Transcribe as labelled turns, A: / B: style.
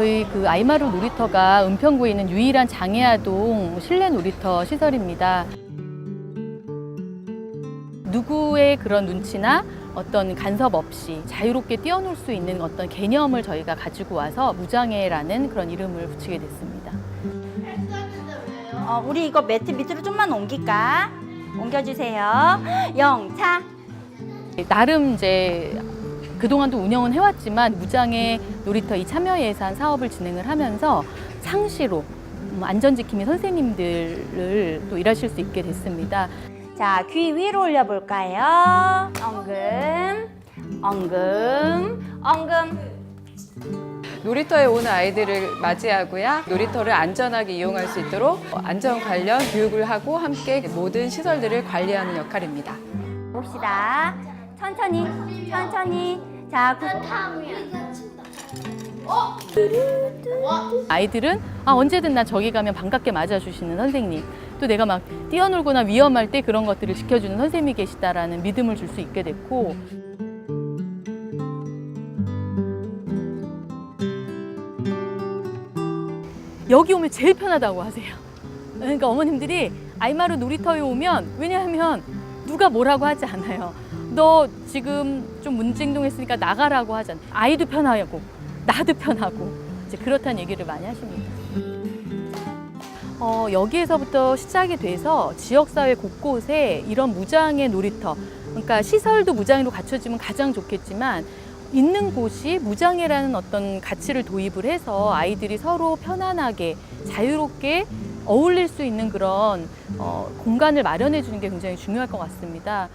A: 저희 그 아이마루 놀이터가 은평구에 있는 유일한 장애아동 실내 놀이터 시설입니다. 누구의 그런 눈치나 어떤 간섭 없이 자유롭게 뛰어놀 수 있는 어떤 개념을 저희가 가지고 와서 무장애라는 그런 이름을 붙이게 됐습니다.
B: 어, 우리 이거 매트 밑으로 좀만 옮길까? 옮겨주세요. 영차.
A: 나름 이제 그동안도 운영은 해왔지만 무장애 놀이터 이 참여 예산 사업을 진행을 하면서 상시로 음, 안전지킴이 선생님들을 또 일하실 수 있게 됐습니다.
B: 자, 귀 위로 올려볼까요? 엉금, 엉금, 엉금.
C: 놀이터에 오는 아이들을 맞이하고요. 놀이터를 안전하게 이용할 수 있도록 안전 관련 교육을 하고 함께 모든 시설들을 관리하는 역할입니다.
B: 봅시다. 천천히, 천천히. 자, 구,
A: 아이들은 아, 언제든 나 저기 가면 반갑게 맞아주시는 선생님 또 내가 막 뛰어놀거나 위험할 때 그런 것들을 지켜주는 선생님이 계시다라는 믿음을 줄 수 있게 됐고 여기 오면 제일 편하다고 하세요. 그러니까 어머님들이 아이마루 놀이터에 오면 왜냐하면 누가 뭐라고 하지 않아요. 너 지금 좀 문제행동했으니까 나가라고 하잖아요. 아이도 편하고 나도 편하고 이제 그렇다는 얘기를 많이 하십니다. 어, 여기에서부터 시작이 돼서 지역사회 곳곳에 이런 무장의 놀이터, 그러니까 시설도 무장애로 갖춰지면 가장 좋겠지만 있는 곳이 무장애라는 어떤 가치를 도입을 해서 아이들이 서로 편안하게 자유롭게 어울릴 수 있는 그런 어, 공간을 마련해 주는 게 굉장히 중요할 것 같습니다.